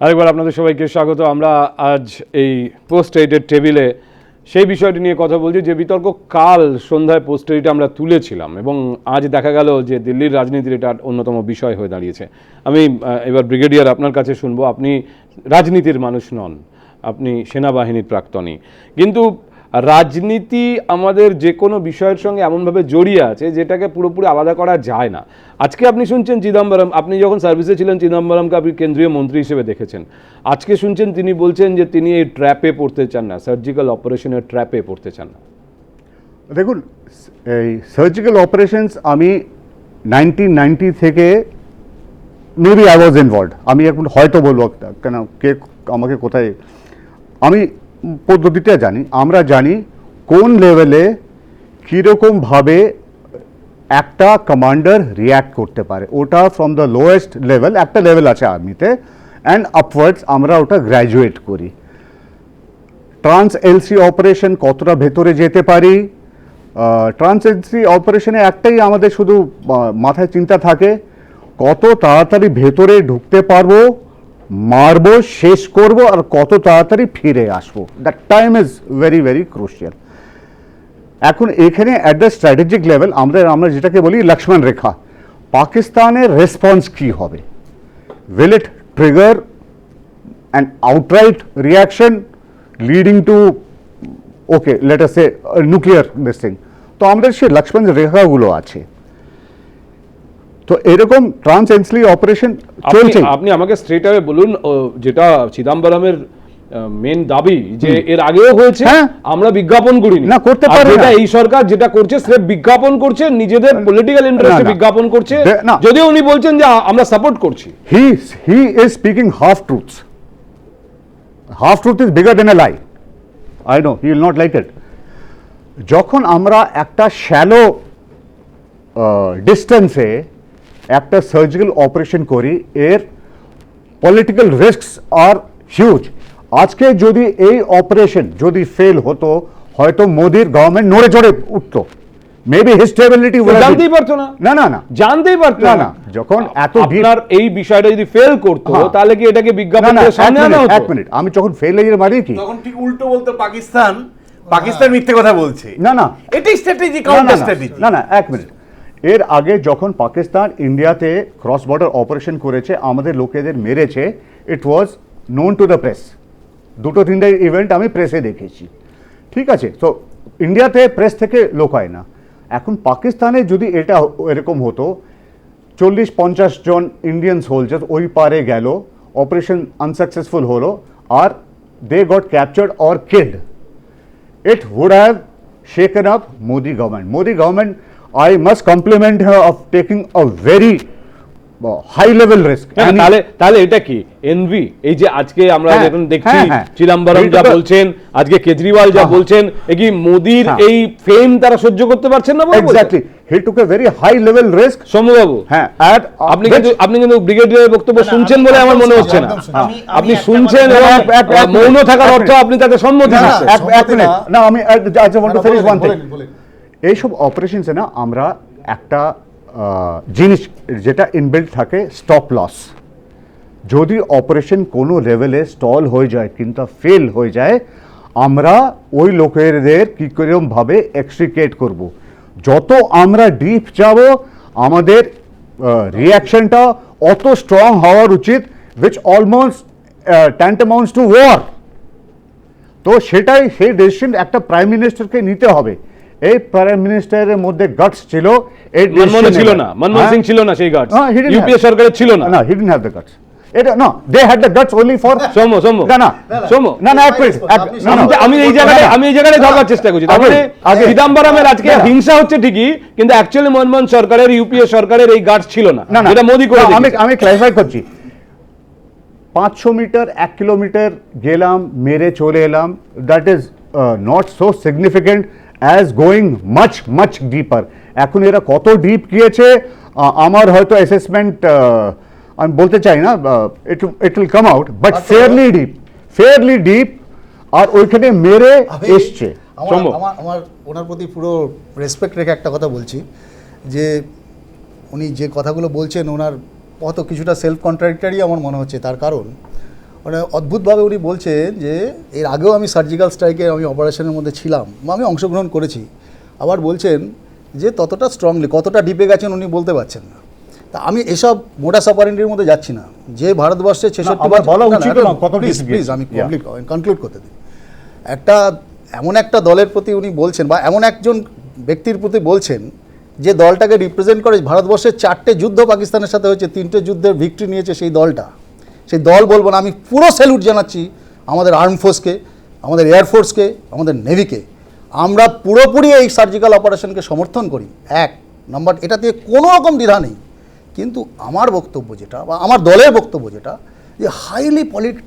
আরেকবার আপনাদের সবাইকে স্বাগত। আমরা আজ এই পোস্ট এইডের টেবিলে সেই বিষয়টি নিয়ে কথা বলছি যে বিতর্ক কাল সন্ধ্যায় পোস্ট এইডে আমরা তুলেছিলাম এবং আজ দেখা গেল যে দিল্লির রাজনীতির এটা অন্যতম বিষয় হয়ে দাঁড়িয়েছে। আমি এবার ব্রিগেডিয়ার আপনার কাছে শুনব। আপনি রাজনীতির মানুষ নন, আপনি সেনাবাহিনীর প্রাক্তনী। কিন্তু রাজনীতি আমাদের যে কোনো বিষয়ের সঙ্গে এমনভাবে জড়িয়ে আছে যেটাকে পুরোপুরি আলাদা করা যায় না। আজকে আপনি শুনছেন চিদম্বরম আপনি যখন সার্ভিসে ছিলেন চিদম্বরমকে আপনি কেন্দ্রীয় মন্ত্রী হিসেবে দেখেছেন। আজকে শুনছেন তিনি বলছেন যে তিনি এই ট্র্যাপে পড়তে চান না সার্জিক্যাল অপারেশনের ট্র্যাপে পড়তে চান না। দেখুন এই সার্জিক্যাল অপারেশনস আমি নাইনটিন নাইনটি থেকে মেবি আই ওয়াজ ইনভলভ আমি এখন হয়তো বলব একটা, কেন কে আমাকে কোথায় আমি পদ্ধতিটা জানি। আমরা জানি কোন লেভেলে কীরকমভাবে একটা কমান্ডার রিয়্যাক্ট করতে পারে। ওটা ফ্রম দ্য লোয়েস্ট লেভেল একটা লেভেল আছে আর্মিতে অ্যান্ড আপওয়ার্ডস আমরা ওটা গ্র্যাজুয়েট করি। ট্রান্স এলসি অপারেশন কতটা ভেতরে যেতে পারি? ট্রান্স এলসি অপারেশনে একটাই আমাদের শুধু মাথায় চিন্তা থাকে, কত তাড়াতাড়ি ভেতরে ঢুকতে পারব? মারবো, শেষ করব আর কত তাড়াতাড়ি ফিরে আসব। That time is very very crucial এখন এখানে অ্যাট দ্য স্ট্র্যাটেজিক লেভেল আমরা আমরা যেটাকে বলি লক্ষ্মণ রেখা। পাকিস্তানের রেসপন্স কি হবে? Will it trigger an outright reaction leading to, okay, let us this thing? তো আমাদের সে লক্ষ্মণ রেখাগুলো আছে। তো এরকম ট্রান্স এনসলি অপারেশন চলছে। আপনি আমাকে স্ট্রেট আওয়ে বলুন যেটা চিদাম্বরমের মেন দাবি যে এর আগেও হয়েছে হ্যাঁ। আমরা বিজ্ঞাপন করিনি। না, করতে পারে না। এই সরকার যেটা করছে স্রেফ বিজ্ঞাপন করছে নিজেদের পলিটিক্যাল ইন্টারেস্টে না, না। বিজ্ঞাপন করছে। যদিও উনি বলছেন যে আমরা সাপোর্ট করছি। He he is speaking half truths. Half truth is bigger than a lie. I know he will not like it. যখন আমরা একটা শ্যালো ডিস্টেন্সে একটা সার্জিক্যাল অপারেশন করি এর পলিটিক্যাল রিস্কস আর হিউজ আজকে যদি এই অপারেশন যদি ফেল হতো হয়তো মোদির গভর্নমেন্ট নড়ে চড়ে উঠতো। মেবি হিজ স্টেবিলিটি জানতেই পারতো না। না না না। জানতেই পারতো না, না। যখন এত আপনার এই বিষয়টা যদি ফেল করতো হ্যাঁ। তাহলে কি এটাকে না বিজ্ঞাপন না দিয়ে এক সামনে আনা মিনিট হতো? এক মিনিট আমি যখন ফেল এর মানে কি? তখন ঠিক উল্টো বলতো পাকিস্তান পাকিস্তান মিথ্যে কথা বলছে। না না। এটাই স্ট্র্যাটেজি কাউন্টার স্ট্র্যাটেজি না। না এক মিনিট এর আগে যখন পাকিস্তান ইন্ডিয়াতে ক্রস বর্ডার অপারেশন করেছে আমাদের লোকেদের মেরেছে it was known to the press দুটো তিনটে ইভেন্ট আমি প্রেসে দেখেছি। ঠিক আছে তো ইন্ডিয়াতে প্রেস থেকে লোক হয় না। এখন পাকিস্তানে যদি এটা এরকম হতো চল্লিশ পঞ্চাশ জন ইন্ডিয়ান সোলজার ওই পারে গেল অপারেশন আনসাকসেসফুল হলো আর they got captured or killed it would have shaken up Modi government. Modi government, I must compliment her of taking a very high level risk. না, And he- তাহলে তাহলে এটা কি NV এই যে আজকে আমরা হ্যাঁ, যখন দেখছি হ্যাঁ, হ্যাঁ। চিদম্বরম যা বলছেন আজকে কেজরিওয়াল যা হ্যাঁ, বলছেন এ কি মোদির হ্যাঁ। এই ফেম তারা সহ্য করতে পারছেন না exactly, he took a very high level risk. সৌম্যবাবু হ্যাঁ, at আপনি কিন্তু আপনি কিন্তু ব্রিগেডিয়ারের বক্তব্য শুনছেন বলে আমার মনে হচ্ছে না। হ্যাঁ। আপনি শুনছেন এবং মৌন থাকার অর্থ আপনি তাতে সম্মতি দিচ্ছেন এক- মিনিট না আমি I just want to finish one thing. এইসব অপারেশনসে না আমরা একটা জিনিস যেটা ইনবিল্ড থাকে স্টপ লস যদি অপারেশন কোনো লেভেলে স্টল হয়ে যায় কিন্তু ফেল হয়ে যায়, আমরা ওই লোকেদের কী ভাবে এক্সট্রিকেট করব। যত আমরা ডিপ যাব আমাদের রিয়াকশনটা অত স্ট্রং হওয়ার উচিত which almost tantamounts to war তো সেটাই সেই ডিসিশন একটা প্রাইম মিনিস্টারকে নিতে হবে। এই প্রাইম মিনিস্টারের মধ্যে গাটস ছিল এই মনমোহন ছিল না মনমোহন হ্যাঁ? সিং ছিল না সেই didn't ইউপিএ সরকারের ছিল না। না he didn't have the guts এটা না they had the guts only for Soumya Soumya না না। সৌম্য না না আমি- আমি এই জায়গায় আমি এই জায়গায় ধরবার চেষ্টা করছি। তার আগে- চিদম্বরমের আজকে। হিংসা হচ্ছে ঠিকই কিন্তু অ্যাকচুয়ালি মনমোহন সরকারের ইউপিএ সরকারের এই গার্ডস ছিল না। না না। যেটা মোদি করে আমি। আমি ক্লারিফাই করছি। পাঁচশো মিটার এক কিলোমিটার গেলাম মেরে চলে এলাম। That is not so significant as going much much deeper এখন এরা কত ডিপ গিয়েছে আমার হয়তো অ্যাসেসমেন্ট আমি বলতে চাই না it it will come out but. Fairly deep fairly deep আর ওইখানে মেরে এসছে। আমার আমার আমার ওনার প্রতি পুরো রেসপেক্ট রেখে একটা কথা বলছি যে উনি যে কথাগুলো বলছেন ওনার কত কিছুটা সেলফ কন্ট্রাডিক্টারি আমার মনে হচ্ছে তার কারণ মানে অদ্ভুতভাবে উনি বলছেন যে এর আগেও আমি সার্জিক্যাল স্ট্রাইকে আমি অপারেশনের মধ্যে ছিলাম বা আমি অংশগ্রহণ করেছি। আবার বলছেন যে ততটা স্ট্রংলি কতটা ডিপে গেছেন উনি বলতে পারছেন না। তা আমি এসব মোটা সাপারেন্টের মধ্যে যাচ্ছি না। যে ভারতবর্ষে ছেষট্টি আমার বলা উচিত প্লিজ প্লিজ আমি. কমপ্লিট কনক্লুড করতে দিন একটা এমন একটা দলের প্রতি উনি বলছেন বা এমন একজন ব্যক্তির প্রতি বলছেন যে দলটাকে রিপ্রেজেন্ট করে ভারতবর্ষের চারটে যুদ্ধ পাকিস্তানের সাথে হয়েছে তিনটে যুদ্ধের ভিক্টরি নিয়েছে সেই দলটা। সেই দল বলব না, আমি পুরো স্যালুট জানাচ্ছি আমাদের আর্ম ফোর্সকে আমাদের এয়ারফোর্সকে আমাদের নেভিকে আমরা পুরোপুরি এই সার্জিক্যাল অপারেশনকে সমর্থন করি। এক নাম্বার এটাতে কোনো রকম দ্বিধা নেই। কিন্তু আমার বক্তব্য যেটা, বা আমার দলের বক্তব্য যেটা, যে হাইলি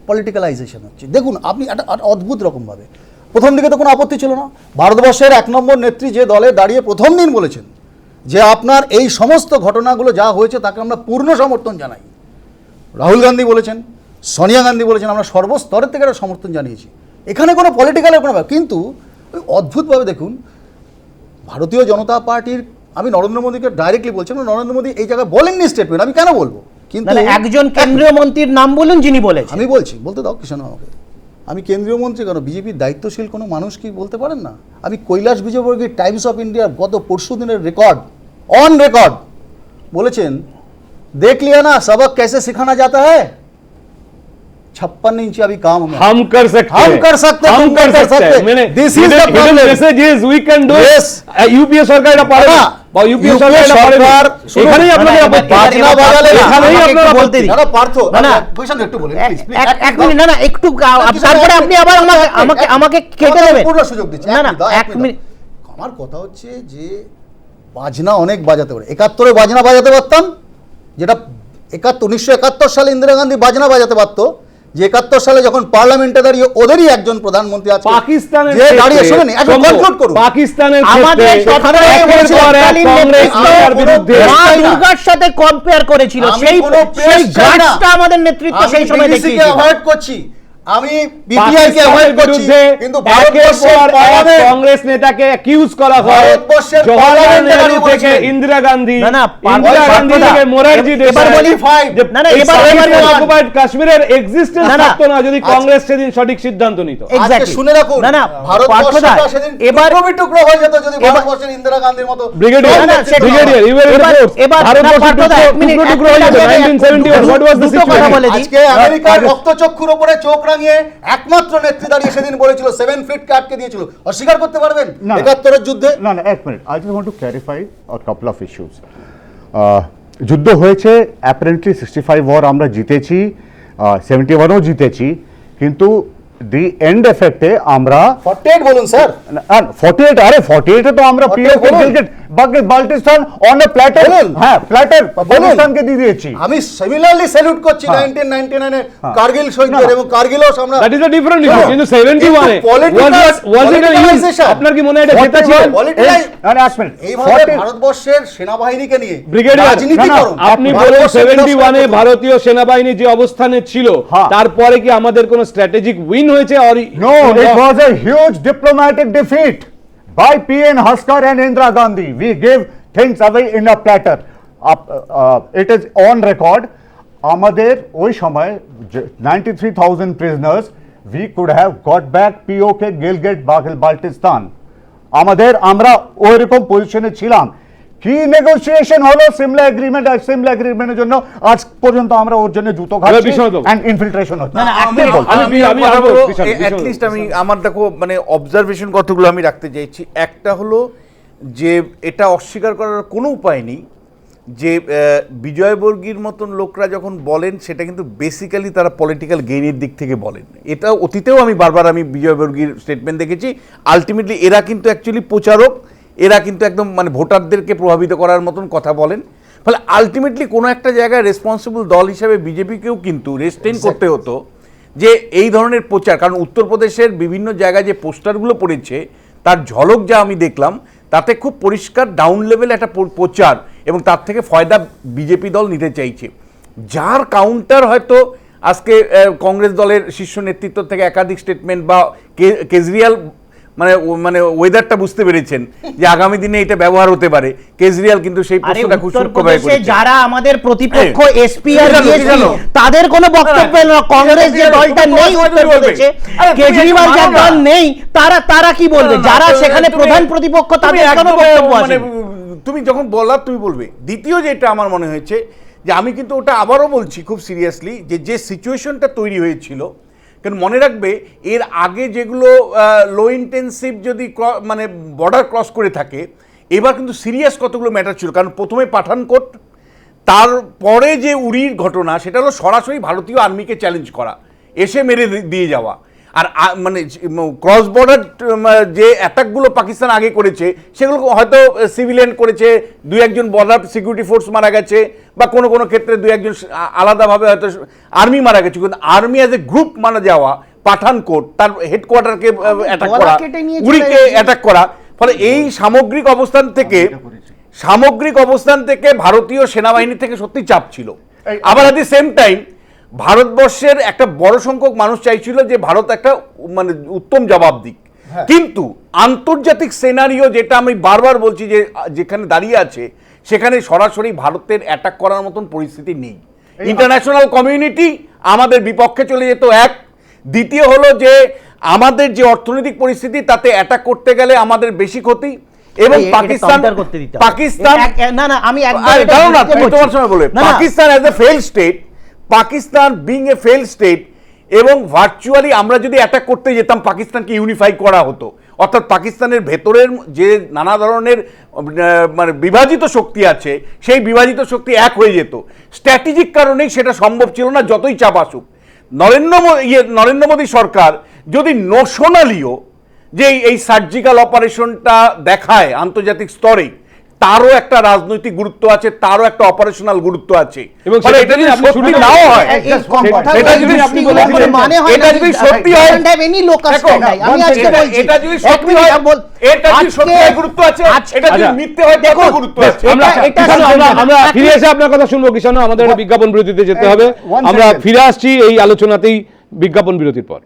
পলিটিক্যালাইজেশন হচ্ছে। দেখুন, আপনি একটা অদ্ভুত রকমভাবে। প্রথম দিকে তো কোনো আপত্তি ছিল না। ভারতবর্ষের এক নম্বর নেত্রী যে দলে দাঁড়িয়ে প্রথম দিন বলেছেন যে আপনার এই সমস্ত ঘটনাগুলো যা হয়েছে তাকে আমরা পূর্ণ সমর্থন জানাই। রাহুল গান্ধী বলেছেন সোনিয়া গান্ধী বলেছেন আমরা সর্বস্তরের থেকে একটা সমর্থন জানিয়েছি। এখানে কোনো পলিটিক্যালের কোনো ব্যাপার কিন্তু ওই অদ্ভুতভাবে দেখুন ভারতীয় জনতা পার্টির আমি নরেন্দ্র মোদীকে ডাইরেক্টলি বলছি না, নরেন্দ্র মোদী এই জায়গায় বলেননি স্টেটমেন্ট আমি কেন বলব? কিন্তু মানে একজন কেন্দ্রীয় মন্ত্রীর নাম বলুন যিনি বলেছেন। আমি বলছি বলতে দাও কিষাণ আমাকে। আমি কেন্দ্রীয় মন্ত্রী কেন? বিজেপির দায়িত্বশীল কোনো মানুষ কি বলতে পারেন না? আমি কৈলাস বিজয়বর্গীর টাইমস অফ ইন্ডিয়ার গত পরশু দিনের রেকর্ড অন রেকর্ড বলেছেন দেখ লিয়া না সবক कैसे सिखाना जाता है छप्पन इंच अभी काम में हम कर सकते हम हैं कर सकते हैं, हम तुम कर नहीं कर सकते हैं सकते। मैंने This is the problem. Messages we can do Yes. UPA সরকার এটা পারে না না, বা ইউপিএ UPA সরকার এটা পারে না সরকার, শুনুন, এখানেই না, আপনাদের না, আপত্তি এবার- বাজনা এবার- বাজালে না, এখানেই আমাকে আপনারা একটু বলতে আপত্তি দিন। দাদা পার্থ না, না। কৈশান্ত একটু বলেন এক- প্লিজ প্লিজ এক- এক মিনিট না না একটু আ- কিছু তারপরে এক আপনি মিনিট, আবার আমাকে এক মিনিট, আমাকে এক আমাকে মিনিট। কেটে আমাকে দেবেন পূর্ণ সুযোগ দিচ্ছি না এক না মিনিট, দাও, এক মিনিট আমার কথা হচ্ছে যে বাজনা অনেক বাজাতে পারে একাত্তরে বাজনা বাজাতে পারতাম যেটা একাত্তর উনিশশো একাত্তর সালে ইন্দিরা গান্ধী বাজনা বাজাতে পারত যে একাত্তর সালে যখন পার্লামেন্টে দাঁড়িয়ে ওদেরই একজন প্রধানমন্ত্রী আছে পাকিস্তানের যে দাঁড়িয়ে শুনুন করুন পাকিস্তানের আমাদের। দুর্গার সাথে কম্পেয়ার করেছিল সেই সেই। গাছটা আমাদের নেতৃত্ব সেই সময় দেখিয়েছিল অ্যাভয়েড করছি আমি বিপিআই কে পাকিস্তানের অ্যাভয়েড করছি কিন্তু ভারতবর্ষের পর কংগ্রেস নেতাকে অ্যাকিউজ করা হয়। জওয়াহরলাল নেহরু থেকে ইন্দিরা গান্ধী না, না, ইন্দিরা গান্ধী থেকে মোরারজি দেশাই বলি, যে না, না, এবার- এবার occupied কাশ্মীরের এক্সিস্টেন্স। থাকতো না যদি আচ্ছা। কংগ্রেস সেদিন সঠিক সিদ্ধান্ত নিত। আজকে Exactly. শুনে রাখুন। না, না, ভারতবর্ষটা সেদিন এবার- টুকরো টুকরো হয়ে যেত যদি ভারতবর্ষের ইন্দিরা গান্ধীর মতো ব্রিগেডিয়ার না, না, ব্রিগেডিয়ার ইউ এবার- এবার ভারতবর্ষ টুকরো টুকরো হয়ে যেত। 1971 হোয়াট ওয়াজ দ্য দিই। আজকে আমেরিকার রক্তচক্ষুর উপরে চোখ রাঙিয়ে একমাত্র নেত্রী দাঁড়িয়ে সেদিন বলেছিল সেভেন ফিট কে আটকে দিয়েছিল। অস্বীকার করতে পারবেন? একাত্তরের যুদ্ধে? না না এক minute I just want to clarify a couple of issues যুদ্ধ হয়েছে অ্যাপারেন্টলি সিক্সটি ফাইভ ওয়ার আমরা জিতেছি সেভেন্টি ওয়ানও জিতেছি কিন্তু দি এন্ড এফেক্টে আমরা ফর্টি এইট বলুন স্যার ফর্টি এইট আরে ফর্টি এইটে তো আমরা 48 বলুন। Gilgit Baltistan on a platter হ্যাঁ প্ল্যাটার পাকিস্তানকে দিয়ে দিয়েছি আমি সিমিলারলি স্যালুট করছি হ্যাঁ। নাইনটিন নাইনটি নাইনে হ্যাঁ। কার্গিল শহীদদের না, না। এবং কার্গিলও আমরা that is a different issue হ্যাঁ। কিন্তু 71 এ ওয়াজ ওয়াজ ইট politicalization। আপনার কি মনে হয় এটা জেতা ছিল Political- আরে এক মিনিট এইভাবে ভারতবর্ষের সেনাবাহিনীকে নিয়ে ব্রিগেডিয়ার আপনি বলেন ভারতবর্ষের সেভেন্টি ওয়ানে ভারতীয় সেনাবাহিনী যে অবস্থানে ছিল হ্যাঁ। তারপরে কি আমাদের কোনো স্ট্র্যাটেজিক উইন হয়েছে আর No, it was a huge diplomatic defeat by P.N. Haskar and Indira Gandhi. We gave things away in a platter. Up, uh, it is on record. আমাদের ওই সময় ninety three thousand prisoners we could have got back PoK Gilgit Baltistan আমাদের আমরা ওইরকম পজিশনে ছিলাম কি negotiation হলো? সিমলা এগ্রিমেন্ট আর সিমলা এগ্রিমেন্টের জন্য আজ পর্যন্ত আমরা ওর জন্য জুতো খাচ্ছি এন্ড ইনফিল্ট্রেশন হচ্ছে। না। আমি- আমি আমি আমার দেখো মানে অবজারভেশন কতগুলো আমি রাখতে চাইছি। একটা হলো যে এটা অস্বীকার করার কোনো উপায় নেই যে আহ, বিজয়বর্গীর মতন লোকরা যখন বলেন সেটা কিন্তু বেসিক্যালি তারা পলিটিক্যাল গেইনের দিক থেকে বলেন। এটা অতীতেও আমি বারবার আমি বিজয়বর্গীর স্টেটমেন্ট দেখেছি। আলটিমেটলি এরা কিন্তু অ্যাকচুয়ালি প্রচারক। এরা কিন্তু একদম মানে ভোটারদেরকে প্রভাবিত করার মতন কথা বলেন। ফলে আলটিমেটলি কোনো একটা জায়গায় রেসপন্সিবল দল হিসাবে বিজেপিকেও কিন্তু রেস্টেন করতে হতো যে এই ধরনের প্রচার। কারণ উত্তরপ্রদেশের বিভিন্ন জায়গায় যে পোস্টারগুলো পড়েছে তার ঝলক যা আমি দেখলাম তাতে খুব পরিষ্কার ডাউন লেভেল একটা প্রচার এবং তার থেকে ফয়দা বিজেপি দল নিতে চাইছে। যার কাউন্টার হয়তো আজকে কংগ্রেস দলের শীর্ষ নেতৃত্ব থেকে একাধিক স্টেটমেন্ট বা কে- কেজরিওয়াল মানে মানে ওয়েদারটা বুঝতে পেরেছেন যে আগামী দিনে এটা ব্যবহার হতে পারে। কেজরিওয়াল কিন্তু সেই প্রশ্নটা খুব সূক্ষ্মভাবে করেছেন যারা আমাদের প্রতিপক্ষ এসপি আর বিএসপি তাদের কোনো বক্তব্য না কংগ্রেস যে দলটা নেই বলবে। উত্তরপ্রদেশে কেজরিওয়াল যার দল নেই তারা তারা কি বলবে? যারা সেখানে প্রধান প্রতিপক্ষ তাদের কোনো বক্তব্য মানে আছে তুমি যখন বলার তুমি বলবে। দ্বিতীয় যেটা আমার মনে হয়েছে যে আমি কিন্তু ওটা আবারও বলছি খুব সিরিয়াসলি যে যে সিচুয়েশনটা তৈরি হয়েছিল কারণ মনে রাখবে, এর আগে যেগুলো লো ইন্টেন্সিভ যদি মানে বর্ডার ক্রস করে থাকে, এবার কিন্তু সিরিয়াস কতগুলো ম্যাটার ছিল। কারণ প্রথমে পাঠানকোট, তারপরে যে উড়ির ঘটনা, সেটা হলো সরাসরি ভারতীয় আর্মিকে চ্যালেঞ্জ করা, এসে মেরে দিয়ে যাওয়া। আর মানে ক্রস বর্ডার যে অ্যাটাকগুলো পাকিস্তান আগে করেছে সেগুলো হয়তো সিভিলিয়ান করেছে দুই একজন বর্ডার সিকিউরিটি ফোর্স মারা গেছে বা কোনো কোনো ক্ষেত্রে দুই একজন আলাদাভাবে হয়তো আর্মি মারা গেছে। কিন্তু আর্মি অ্যাজ এ গ্রুপ মারা যাওয়া পাঠানকোট তার হেডকোয়ার্টারকে অ্যাটাক করা উড়িকে অ্যাটাক করা ফলে এই সামগ্রিক অবস্থান থেকে সামগ্রিক অবস্থান থেকে ভারতীয় সেনাবাহিনী থেকে সত্যি চাপ ছিল। আবার অ্যাট দি সেম টাইম ভারতবর্ষের একটা বড় সংখ্যক মানুষ চাইছিল যে ভারত একটা মানে উত্তম জবাব দিক। কিন্তু আন্তর্জাতিক সেনারিও যেটা আমি বারবার বলছি যে যেখানে দাঁড়িয়ে আছে সেখানে সরাসরি ভারতের অ্যাটাক করার মতন পরিস্থিতি নেই। ইন্টারন্যাশনাল কমিউনিটি আমাদের বিপক্ষে চলে যেত এক। দ্বিতীয় হলো যে আমাদের যে অর্থনৈতিক পরিস্থিতি তাতে অ্যাটাক করতে গেলে আমাদের বেশি ক্ষতি এবং পাকিস্তান করতে পাকিস্তান না না আমি একদম। তোমার সময় না, Pakistan as a fail state Pakistan being a fail state এবং ভার্চুয়ালি আমরা যদি অ্যাটাক করতে যেতাম, পাকিস্তানকে ইউনিফাই করা হতো। অর্থাৎ পাকিস্তানের ভেতরের যে নানা ধরনের মানে বিভাজিত শক্তি আছে, সেই বিভাজিত শক্তি এক হয়ে যেত। স্ট্র্যাটেজিক কারণেই সেটা সম্ভব ছিল না, যতই চাপ আসুক। নরেন্দ্র ইয়ে নরেন্দ্র মোদী সরকার যদি নোশনালিও যে এই- সার্জিক্যাল অপারেশনটা দেখায় আন্তর্জাতিক স্তরে তারও একটা রাজনৈতিক গুরুত্ব আছে তারও একটা অপারেশনাল গুরুত্ব আছে। এবং এটা যদি সত্যি নাও হয় এটা যদি আপনি গুলো বলেছিলেন, কোনো মানে হয় এটা যদি সত্যি হয় have any locus দেখো, standi। আমি আজকে বলছি এটা যদি সত্যি হয় এটা যদি সত্যি গুরুত্ব আছে এটা যদি। মিথ্যে হয় দেখো গুরুত্ব আছে। আমরা এটা- আমরা আমরা ফিরে এসে আপনার কথা শুনব কিষাণু। আমাদের বিজ্ঞাপন বিরতিতে যেতে হবে। আমরা ফিরে আসছি এই আলোচনাতেই বিজ্ঞাপন বিরতির পর।